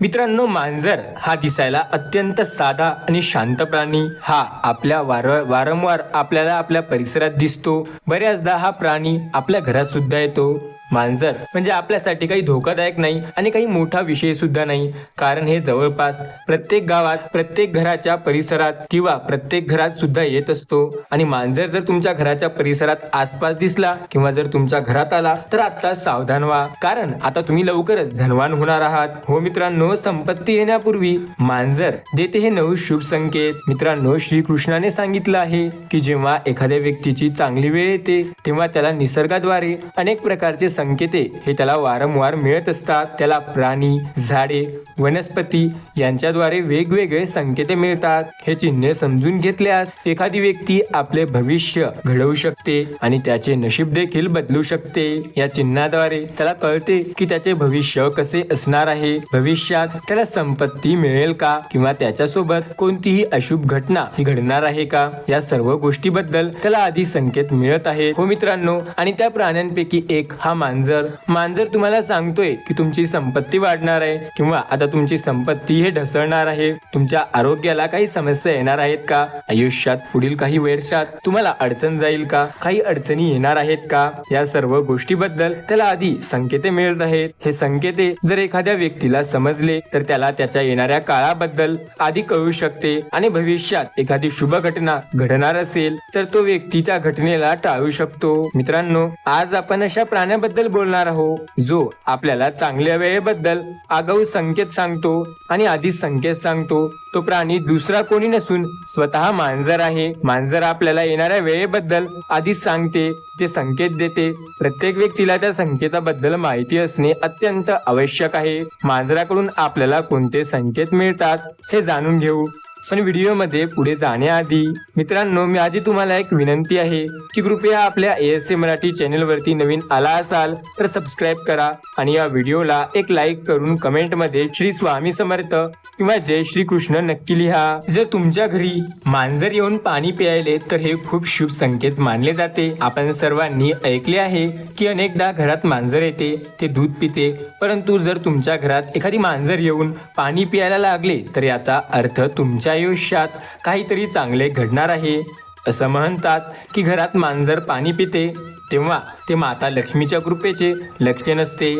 मित्रांनो मांजर हा दिसायला अत्यंत साधा आणि शांत प्राणी. हा आपल्या वार वारंवार आपल्याला आपल्या परिसरात दिसतो. बऱ्याचदा हा प्राणी आपल्या घरात सुद्धा येतो. मांजर म्हणजे आपल्यासाठी काही धोकादायक नाही आणि काही मोठा विषय सुद्धा नाही. कारण हे जवळपास प्रत्येक गावात प्रत्येक घराच्या परिसरात किंवा प्रत्येक घरात सुद्धा येत असतो. आणि मांजर जर तुमच्या घराच्या परिसरात आसपास दिसला किंवा जर तुमच्या घरात आला तर आता सावधान व्हा. कारण आता तुम्ही लवकरच धनवान होणार आहात. हो मित्रांनो संपत्ती येण्यापूर्वी मांजर देते हे नऊ शुभ संकेत. मित्रांनो श्रीकृष्णाने सांगितलं आहे की जेव्हा एखाद्या व्यक्तीची चांगली वेळ येते तेव्हा त्याला निसर्गाद्वारे अनेक प्रकारचे संकेते हे त्याला वारंवार मिळत असतात. त्याला प्राणी झाडे वनस्पती यांच्याद्वारे वेगवेगळे संकेते मिळतात. हे चिन्ह समजून घेतल्यास एखादी व्यक्ती आपले भविष्य घडवू शकते आणि त्याचे नशीब देखील बदलू शकते. या चिन्हाद्वारे त्याला कळते की त्याचे भविष्य कसे असणार आहे. भविष्यात त्याला संपत्ती मिळेल का किंवा त्याच्यासोबत कोणतीही अशुभ घटना ही घडणार आहे का? या सर्व गोष्टीबद्दल त्याला आधी संकेत मिळत आहे हो मित्रांनो आणि त्या प्राण्यांपैकी एक हा मांजर. मांजर तुम्हाला सांगतोय की तुमची संपत्ती वाढणार आहे किंवा आता तुमची संपत्ती हे ढसळणार आहे. तुमच्या आरोग्याला काही समस्या येणार आहेत का? आयुष्यात पुढील काही वर्षात तुम्हाला अडचण जाईल का? काही अडचणी येणार आहेत का? या सर्व गोष्टीबद्दल त्याला आधी संकेते मिळत आहेत. हे संकेते जर एखाद्या व्यक्तीला समजले तर त्याला त्याच्या येणाऱ्या काळाबद्दल आधी कळू शकते आणि भविष्यात एखादी शुभ घटना घडणार असेल तर तो व्यक्ती त्या घटनेला टाळू शकतो. मित्रांनो आज आपण अशा प्राण्याबद्दल बोलणार आहोत जो आपल्याला चांगल्या वेळेबद्दल आगाऊ संकेत सांगतो आणि आधीच संकेत सांगतो तो प्राणी दुसरा कोणी नसून स्वतः मांजर आहे. मांजर आपल्याला येणाऱ्या वेळेबद्दल आधीच सांगते ते संकेत देते. प्रत्येक व्यक्तीला त्या संकेताबद्दल माहिती असणे अत्यंत आवश्यक आहे. मांजराकडून आपल्याला कोणते संकेत मिळतात हे जाणून घेऊ. पण व्हिडिओमध्ये पुढे जाण्याआधी मित्रांनो मी आधी तुम्हाला एक विनंती आहे की कृपया आपल्या ए एस ए मराठी चॅनेलवरती नवीन आला असाल तर सबस्क्राईब करा आणि या व्हिडिओला एक लाईक करून कमेंटमध्ये श्री स्वामी समर्थ किंवा जय श्री कृष्ण नक्की लिहा. जर तुमच्या घरी मांजर येऊन पाणी प्यायले तर हे खूप शुभ संकेत मानले जाते. आपण सर्वांनी ऐकले आहे की अनेकदा घरात मांजर येते ते दूध पिते परंतु जर तुमच्या घरात एखादी मांजर येऊन पाणी प्यायला लागले तर याचा अर्थ तुमच्या आयुष्यात काहीतरी चांगले घडणार आहे. असं म्हणतात की घरात मांजर पाणी पिते तेव्हा ते माता लक्ष्मीच्या कृपेचे लक्ष नसते.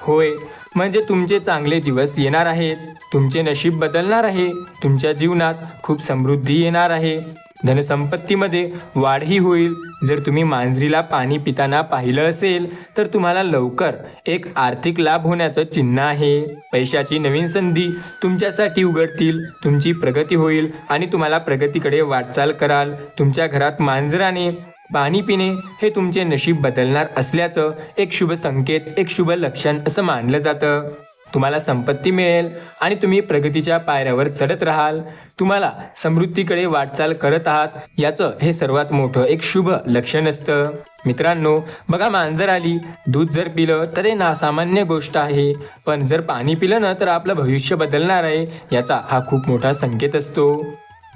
होय म्हणजे तुमचे चांगले दिवस येणार आहेत. तुमचे नशीब बदलणार आहे. तुमच्या जीवनात खूप समृद्धी येणार आहे. धनसंपत्तीमध्ये वाढही होईल. जर तुम्ही मांजरीला पाणी पिताना पाहिलं असेल तर तुम्हाला लवकर एक आर्थिक लाभ होण्याचं चिन्ह आहे. पैशाची नवीन संधी तुमच्यासाठी उघडतील. तुमची प्रगती होईल आणि तुम्हाला प्रगतीकडे वाटचाल कराल. तुमच्या घरात मांजराने पाणी पिणे हे तुमचे नशीब बदलणार असल्याचं एक शुभ संकेत एक शुभ लक्षण असं मानलं जातं. तुम्हाला संपत्ती मिळेल आणि तुम्ही प्रगतीच्या पायऱ्यावर चढत राहाल. तुम्हाला समृद्धीकडे वाटचाल करत आहात. याचं हे सर्वात मोठं एक शुभ लक्षण असतं. मित्रांनो बघा मांजर आली. दूध जर पिलं तर हे नासामान्य गोष्ट आहे. पण जर पाणी पिलं ना तर आपलं भविष्य बदलणार आहे याचा हा खूप मोठा संकेत असतो.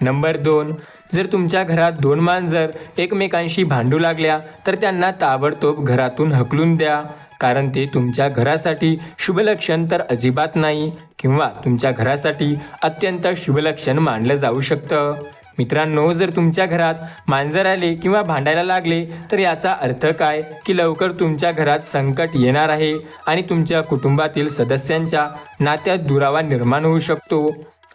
नंबर दोन जर तुमच्या घरात दोन मांजर एकमेकांशी भांडू लागल्या तर त्यांना ताबडतोब घरातून हकलून द्या. कारण ते तुमच्या घरासाठी शुभलक्षण तर अजिबात नाही किंवा तुमच्या घरासाठी अत्यंत शुभलक्षण मानलं जाऊ शकतं. मित्रांनो जर तुमच्या घरात मांजर आले किंवा भांडायला लागले तर याचा अर्थ काय? की लवकर तुमच्या घरात संकट येणार आहे आणि तुमच्या कुटुंबातील सदस्यांच्या नात्यात दुरावा निर्माण होऊ शकतो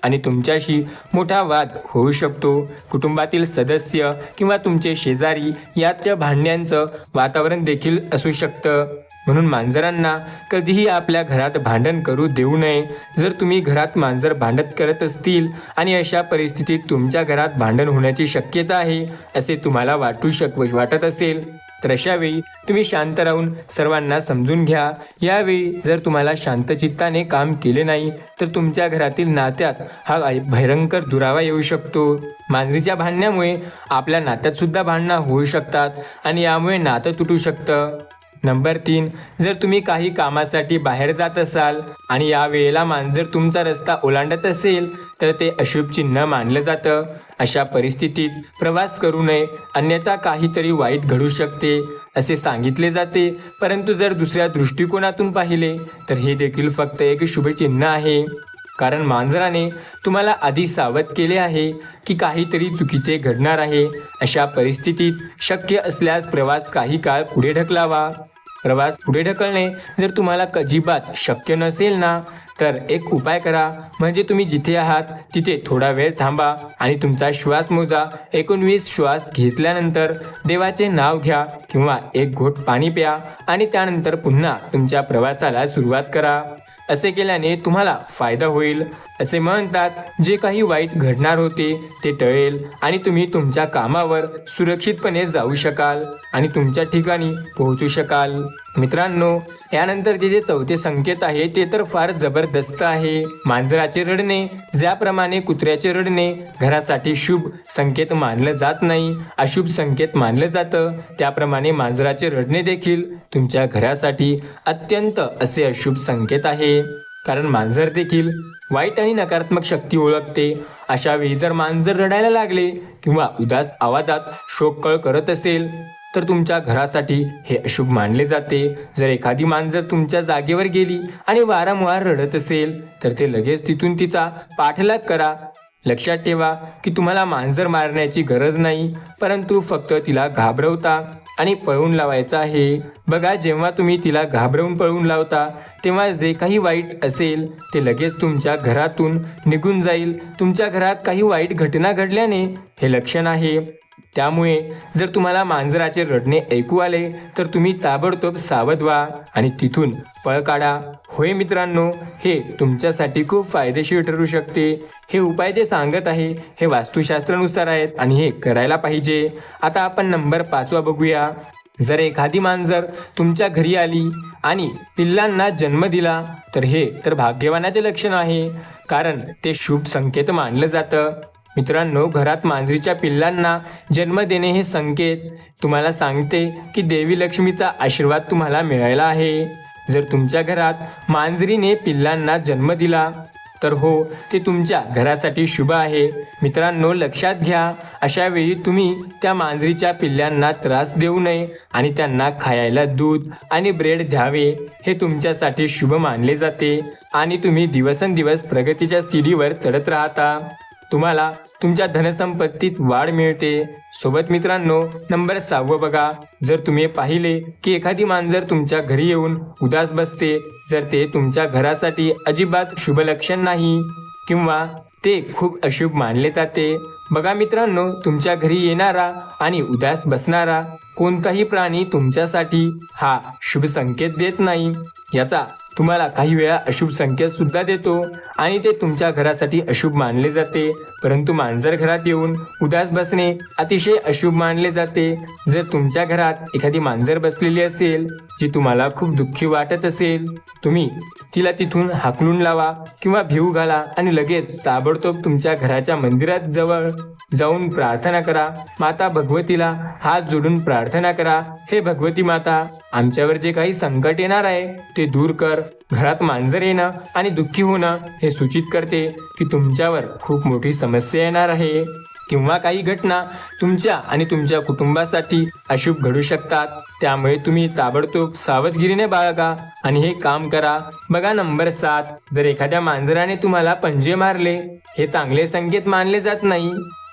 आणि तुमच्याशी मोठा वाद होऊ शकतो. कुटुंबातील सदस्य किंवा तुमचे शेजारी याच्या भांड्यांचं वातावरण देखील असू शकतं. म्हणून मांजरांना कधीही आपल्या घरात भांडण करू देऊ नये. जर तुम्ही घरात मांजर भांडत करत असतील आणि अशा परिस्थितीत तुमच्या घरात भांडण होण्याची शक्यता आहे असे तुम्हाला वाटू शक वाटत असेल तर अशावेळी तुम्ही शांत राहून सर्वांना समजून घ्या. यावेळी जर तुम्हाला शांतचित्ताने काम केले नाही तर तुमच्या घरातील नात्यात हा भयंकर दुरावा येऊ शकतो. मांजरीच्या भांडण्यामुळे आपल्या नात्यात सुद्धा भांडणं होऊ शकतात आणि यामुळे नातं तुटू शकतं. नंबर तीन जर तुम्ही काही कामासाठी बाहेर जात असाल आणि या वेळेला मांजर तुमचा रस्ता ओलांडत असेल तर ते अशुभ चिन्ह मानलं जातं. अशा परिस्थितीत प्रवास करू नये अन्यथा काहीतरी वाईट घडू शकते असे सांगितले जाते. परंतु जर दुसऱ्या दृष्टिकोनातून पाहिले तर हे देखील फक्त एक शुभचिन्ह आहे. कारण मांजराने तुम्हाला आधी सावध केले आहे की काहीतरी चुकीचे घडणार आहे. अशा परिस्थितीत शक्य असल्यास प्रवास काही काळ पुढे ढकलावा. प्रवास पुढे ढकलणे जर तुम्हाला अजिबात शक्य नसेल ना तर एक उपाय करा. म्हणजे तुम्ही जिथे आहात तिथे थोडा वेळ थांबा आणि तुमचा श्वास मोजा. एकोणवीस श्वास घेतल्यानंतर देवाचे नाव घ्या किंवा एक घोट पाणी प्या आणि त्यानंतर पुन्हा तुमच्या प्रवासाला सुरुवात करा. असे केल्याने तुम्हाला फायदा होईल. असे म्हणतात जे काही वाईट घडणार होते ते टळेल आणि तुम्ही तुमच्या कामावर सुरक्षितपणे जाऊ शकाल आणि तुमच्या ठिकाणी पोहोचू शकाल. मित्रांनो यानंतर जे जे चौथे संकेत आहे ते तर फार जबरदस्त आहे. मांजराचे रडणे ज्याप्रमाणे कुत्र्याचे रडणे घरासाठी शुभ संकेत मानलं जात नाही. अशुभ संकेत मानलं जातं त्याप्रमाणे मांजराचे रडणे देखील तुमच्या घरासाठी अत्यंत असे अशुभ संकेत आहे. कारण मांजर देखील वाईट आणि नकारात्मक शक्ती ओळखते. अशा वेळी जर मांजर रडायला लागले किंवा उदास आवाजात शोककळ करत असेल तर तुमच्या घरासाठी हे अशुभ मानले जाते. जर एखादी मांजर तुमच्या जागेवर गेली आणि वारंवार रडत असेल तर ते लगेच तिथून तिचा पाठलाग करा. लक्षात ठेवा की तुम्हाला मांजर मारण्याची गरज नाही परंतु फक्त तिला घाबरवता. आणि पळवून लावायचं आहे. बघा जेव्हा तुम्ही तिला घाबरवून पळवून लावता तेव्हा जे काही वाईट असेल ते लगेच तुमच्या घरातून निघून जाईल. तुमच्या घरात काही वाईट घटना घडल्याने हे लक्षण आहे. त्यामुळे जर तुम्हाला मांजराचे रडणे ऐकू आले तर तुम्ही ताबडतोब सावध व्हा आणि तिथून पळ काढा. होय मित्रांनो हे तुमच्यासाठी खूप फायदेशीर ठरू शकते. हे उपाय जे सांगत आहे हे वास्तुशास्त्रानुसार आहेत आणि हे करायला पाहिजे. आता आपण नंबर पाचवा बघूया. जर एखादी मांजर तुमच्या घरी आली आणि पिल्लांना जन्म दिला तर हे तर भाग्यवानाचे लक्षण आहे कारण ते शुभ संकेत मानलं जातं. मित्रांनो घरात मांजरीच्या पिल्लांना जन्म देणे हे संकेत. तुम्हाला सांगते की देवी लक्ष्मीचा आशीर्वाद तुम्हाला मिळायला आहे. जर तुमच्या घरात मांजरीने पिल्लांना जन्म दिला तर हो ते तुमच्या घरासाठी शुभ आहे. मित्रांनो लक्षात घ्या अशा वेळी तुम्ही त्या मांजरीच्या पिल्लांना त्रास देऊ नये आणि त्यांना खायला दूध आणि ब्रेड द्यावे. हे तुमच्यासाठी शुभ मानले जाते आणि तुम्ही दिवसेंदिवस प्रगतीच्या सीडीवर चढत राहता. तुम्हाला तुमच्या धनसंपत्तीत वाढ मिळते. सोबत मित्रांनो नंबर सहावं बघा. जर तुम्ही पाहिले की एखादी मांजर तुमच्या घरी येऊन उदास बसते जर ते तुमच्या घरासाठी अजिबात शुभ लक्षण नाही किंवा ते खूप अशुभ मानले जाते. बघा मित्रांनो तुमच्या घरी येणारा आणि उदास बसणारा कोणताही प्राणी तुमच्यासाठी हा शुभ संकेत देत नाही. याचा तुम्हाला काही वेळा अशुभ संकेत सुद्धा देतो. आणि ते तुमच्या घरासाठी अशुभ मानले जाते. परंतु मांजर घरात येऊन उदास बसणे अतिशय अशुभ मानले जाते. जर तुमच्या घरात एखादी मांजर बसलेली असेल जी तुम्हाला खूप दुःखी वाटत असेल तुम्ही तिला तिथून हाकलून लावा किंवा भिऊ घाला आणि लगेच ताबडतोब तुमच्या घराच्या मंदिरात जवळ जाऊन प्रार्थना करा. माता भगवतीला हात जोडून प्रार्थना करा. हे भगवती माता आमच्यावर जे काही संकट येणार आहे ते दूर कर. घरात मांजर येणं आणि दुःखी होणं हे सूचित करते की तुमच्यावर खूप मोठी समस्या येणार आहे. किंवा काही घटना तुमच्या आणि तुमच्या कुटुंबासाठी अशुभ घडू शकतात. त्यामुळे तुम्ही ताबडतोब सावधगिरीने बाळगा आणि हे काम करा. बघा नंबर सात. जर एखाद्या मांजराने तुम्हाला पंजे मारले हे चांगले संकेत मानले जात नाही.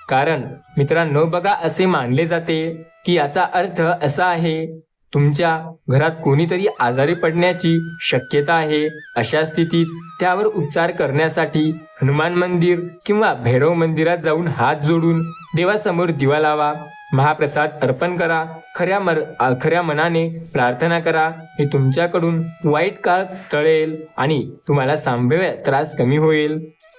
कारण मित्रांनो बघा असे मानले जाते की याचा अर्थ असा आहे तुमच्या घरात कोणीतरी आजारी पडण्याची शक्यता आहे अशा स्थितीत त्यावर उपचार करण्यासाठी हनुमान मंदिर किंवा भैरव मंदिरात जाऊन हात जोडून देवासमोर दिवा लावा महाप्रसाद अर्पण करा खऱ्या मर खऱ्या मनाने प्रार्थना करा. हे तुमच्याकडून वाईट काळ टळेल आणि तुम्हाला सांभाव्य त्रास कमी होईल.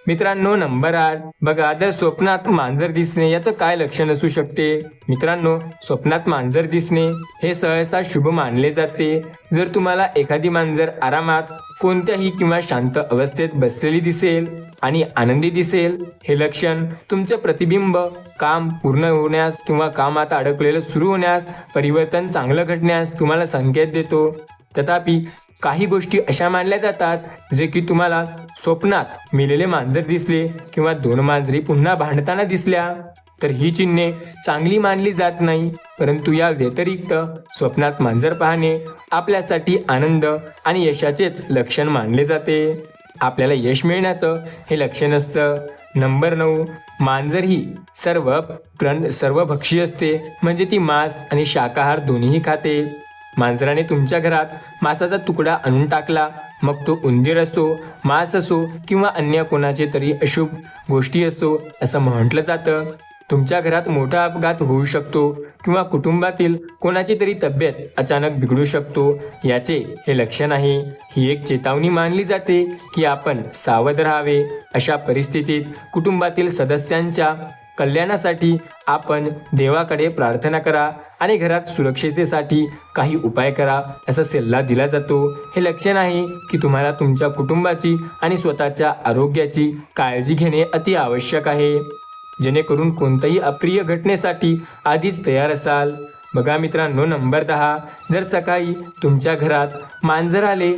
मित्रांनो नंबर आठ. बघा जर स्वप्नात मांजर दिसणे याचं काय लक्षण असू शकते? मित्रांनो स्वप्नात मांजर दिसणे हे सहसा शुभ मानले जाते. जर तुम्हाला एखादी मांजर आरामात कोणत्याही किंवा शांत अवस्थेत बसलेली दिसेल आणि आनंदी दिसेल हे लक्षण तुमचं प्रतिबिंब काम पूर्ण होण्यास किंवा कामात अडकलेलं सुरू होण्यास परिवर्तन चांगलं घडण्यास तुम्हाला संकेत देतो. तथापि काही गोष्टी अशा मानल्या जातात जे की तुम्हाला स्वप्नात मेलेले मांजर दिसले किंवा दोन मांजरी पुन्हा भांडताना दिसल्या तर ही चिन्हे चांगली मानली जात नाही. परंतु या व्यतिरिक्त स्वप्नात मांजर पाहणे आपल्यासाठी आनंद आणि यशाचेच लक्षण मानले जाते. आपल्याला यश मिळण्याचं हे लक्षण असतं. नंबर नऊ मांजर ही सर्व प्रण सर्वभक्षी असते. म्हणजे ती मांस आणि शाकाहार दोन्हीही खाते. मांजराने तुमच्या घरात मांसाचा तुकडा आणून टाकला. मग तो उंदीर असो मांस असो किंवा अन्य कोणाचे तरी अशुभ गोष्टी असो असं म्हटलं जातं. तुमच्या घरात मोठा अपघात होऊ शकतो किंवा कुटुंबातील कोणाची तरी तब्येत अचानक बिघडू शकतो याचे हे लक्षण आहे. ही एक चेतावणी मानली जाते की आपण सावध राहावे. अशा परिस्थितीत कुटुंबातील सदस्यांच्या कल्याणासाठी आपण देवाकडे प्रार्थना करा आणि घरात सुरक्षिततेसाठी काही उपाय करा असा सल्ला दिला जातो. हे लक्षण आहे की तुम्हाला तुमच्या कुटुंबाची आणि स्वतःच्या आरोग्याची काळजी घेणे अति आवश्यक आहे. जेणेकरून कोणत्याही अप्रिय घटनेसाठी आधीच तयार असाल. बघा मित्रांनो नंबर दहा. जर सकाळी तुमच्या घरात मांजर आले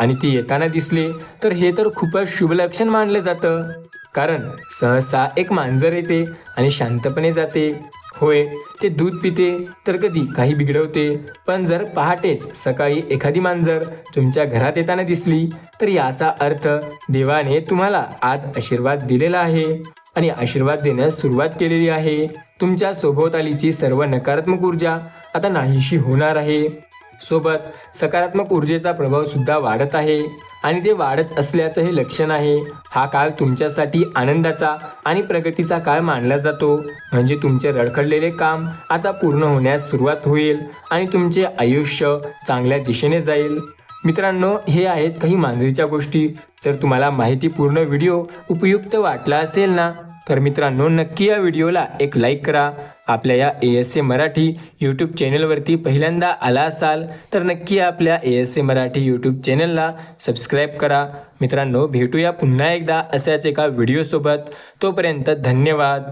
आणि ती येताना दिसले तर हे तर खूपच शुभ लक्षण मानलं जातं. कारण सहसा एक मांजर येते आणि शांतपणे जाते. होय ते दूध पिते तर कधी काही बिघडवते. पण जर पहाटेच सकाळी एखादी मांजर तुमच्या घरात येताना दिसली तर याचा अर्थ देवाने तुम्हाला आज आशीर्वाद दिलेला आहे. आणि आशीर्वाद देण्यास सुरुवात केलेली आहे. तुमच्या सभोवतालीची सर्व नकारात्मक ऊर्जा आता नाहीशी होणार आहे. सोबत सकारात्मक ऊर्जेचा प्रभाव सुद्धा वाढत आहे. आणि ते वाढत असल्याचं हे लक्षण आहे. हा काळ तुमच्यासाठी आनंदाचा आणि प्रगतीचा काळ मानला जातो. म्हणजे तुमचे रडखडलेले काम आता पूर्ण होण्यास सुरुवात होईल आणि तुमचे आयुष्य चांगल्या दिशेने जाईल. मित्रांनो हे आहेत काही मांजरीच्या गोष्टी. जर तुम्हाला माहितीपूर्ण व्हिडिओ उपयुक्त वाटला असेल ना तर मित्रांनो नक्की या व्हिडिओला एक लाईक करा. आपल्या या A S A Marathi YouTube चॅनलवरती पहिल्यांदा आला असाल तर नक्की आपल्या A S A Marathi YouTube चॅनलला सबस्क्राईब करा. मित्रांनो भेटूया पुन्हा एकदा अशाच एका व्हिडिओसोबत तोपर्यंत धन्यवाद.